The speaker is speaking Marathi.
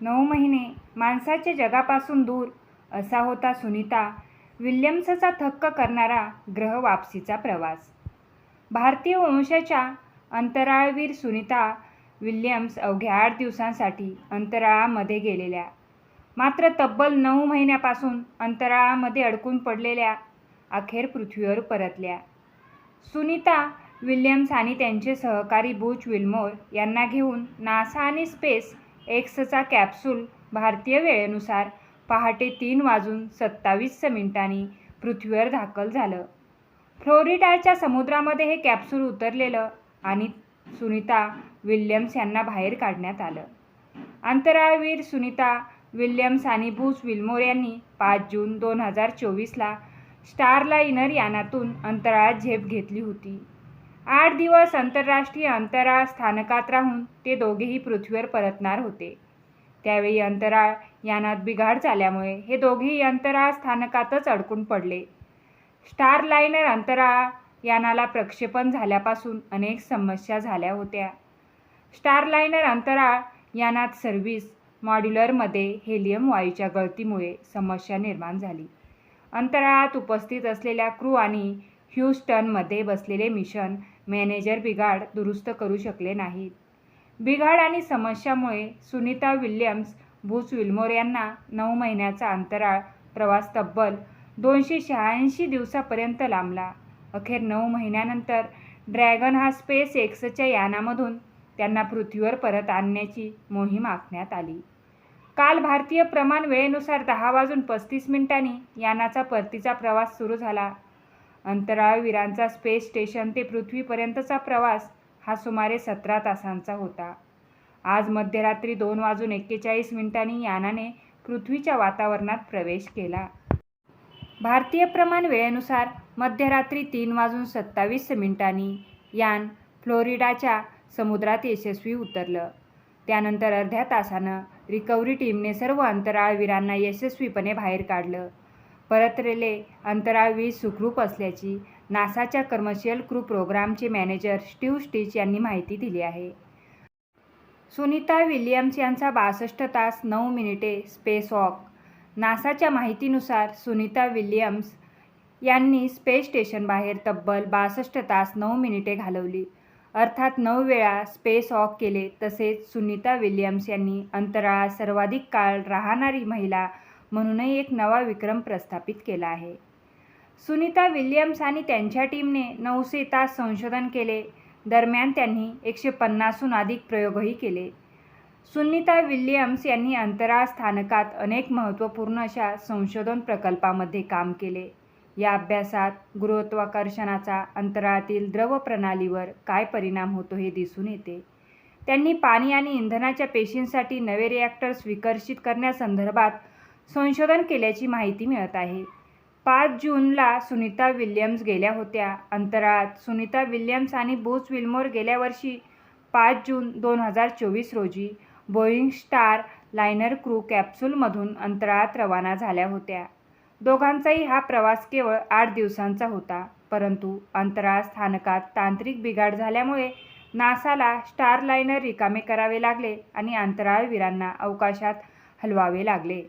नऊ महिने माणसाच्या जगापासून दूर असा होता सुनीता विल्यम्सचा थक्क करणारा ग्रह वापसीचा प्रवास. भारतीय वंशाच्या अंतराळवीर सुनीता विल्यम्स अवघ्या आठ दिवसांसाठी अंतराळामध्ये गेलेल्या. मात्र तब्बल नऊ महिन्यापासून अंतराळामध्ये अडकून पडलेल्या अखेर पृथ्वीवर परतल्या. सुनीता विल्यम्स आणि त्यांचे सहकारी बुच विल्मोर यांना घेऊन नासा आणि स्पेस एक्सचा कॅप्सूल भारतीय वेळेनुसार पहाटे तीन वाजून सत्तावीस मिनिटांनी पृथ्वीवर दाखल झालं. फ्लोरिडाच्या समुद्रामध्ये हे कॅप्सूल उतरलेलं आणि सुनीता विल्यम्स यांना बाहेर काढण्यात आलं. अंतराळवीर सुनीता विल्यम्स आणि बुच विल्मोर यांनी पाच जून दोन हजार चोवीसला स्टारलाइनर यानातून अंतराळात झेप घेतली होती. आठ दिवस आंतरराष्ट्रीय अंतराळ स्थानकात राहून ते दोघेही पृथ्वीवर परतणार होते. त्यावेळी अंतराळ यानात बिघाड झाल्यामुळे हे दोघेही अंतराळ स्थानकातच अडकून पडले. स्टारलाइनर अंतराळ यानाला प्रक्षेपण झाल्यापासून अनेक समस्या झाल्या होत्या. स्टारलाइनर अंतराळ यानात सर्व्हिस मॉड्युलरमध्ये हेलियम वायूच्या गळतीमुळे समस्या निर्माण झाली. अंतराळात उपस्थित असलेल्या क्रू आणि ह्यूस्टनमध्ये बसलेले मिशन मॅनेजर बिघाड दुरुस्त करू शकले नाहीत. बिघाड आणि समस्यामुळे सुनीता विल्यम्स बुच विल्मोर यांना नऊ महिन्याचा अंतराळ प्रवास तब्बल दोनशे शहाऐंशी दिवसापर्यंत लांबला. अखेर नऊ महिन्यानंतर ड्रॅगन हा स्पेस एक्सच्या यानामधून त्यांना पृथ्वीवर परत आणण्याची मोहीम आखण्यात आली. काल भारतीय प्रमाण वेळेनुसार दहा वाजून पस्तीस मिनिटांनी यानाचा परतीचा प्रवास सुरू झाला. अंतराळवीरांचा स्पेस स्टेशन ते पृथ्वीपर्यंतचा प्रवास हा सुमारे सतरा तासांचा होता. आज मध्यरात्री दोन वाजून एक्केचाळीस मिनिटांनी यानाने पृथ्वीच्या वातावरणात प्रवेश केला. भारतीय प्रमाण वेळेनुसार मध्यरात्री तीन वाजून सत्तावीस मिनिटांनी यान फ्लोरिडाच्या समुद्रात यशस्वी उतरलं. त्यानंतर अर्ध्या तासानं रिकव्हरी टीमने सर्व अंतराळवीरांना यशस्वीपणे बाहेर काढलं. परतलेले अंतराळवीर सुखरूप असल्याची नासाच्या कमर्शियल क्रू प्रोग्रामचे मॅनेजर स्टीव्ह स्टीच यांनी माहिती दिली आहे. सुनीता विल्यम्स यांचा बासष्ट तास नऊ मिनिटे स्पेस वॉक. नासाच्या माहितीनुसार सुनीता विल्यम्स यांनी स्पेस स्टेशनबाहेर तब्बल बासष्ट तास नऊ मिनिटे घालवली. अर्थात नऊ वेळा स्पेस वॉक केले तसेच सुनीता विल्यम्स यांनी अंतराळात सर्वाधिक काळ राहणारी महिला म्हणूनही एक नवा विक्रम प्रस्थापित केला आहे. सुनीता विल्यम्स आणि त्यांच्या टीमने नऊशे तास संशोधन केले. दरम्यान त्यांनी एकशे पन्नासहून अधिक प्रयोगही केले. सुनीता विल्यम्स यांनी अंतराळ स्थानकात अनेक महत्त्वपूर्ण अशा संशोधन प्रकल्पामध्ये काम केले. या अभ्यासात गुरुत्वाकर्षणाचा अंतराळातील द्रव प्रणालीवर काय परिणाम होतो हे दिसून येते. त्यांनी पाणी आणि इंधनाच्या पेशींसाठी नवे रिॲक्टर्स विकसित करण्यासंदर्भात संशोधन केल्याची माहिती मिळत आहे. पाच जूनला सुनीता विल्यम्स गेल्या होत्या. अंतराळात सुनीता विल्यम्स आणि बुच विल्मोर गेल्या वर्षी पाच जून दोन हजार चोवीस रोजी बोईंग स्टार लायनर क्रू कॅप्सूलमधून अंतराळात रवाना झाल्या होत्या. दोघांचाही हा प्रवास केवळ आठ दिवसांचा होता परंतु अंतराळ स्थानकात तांत्रिक बिघाड झाल्यामुळे नासाला स्टारलायनर रिकामे करावे लागले आणि अंतराळवीरांना अवकाशात हलवावे लागले.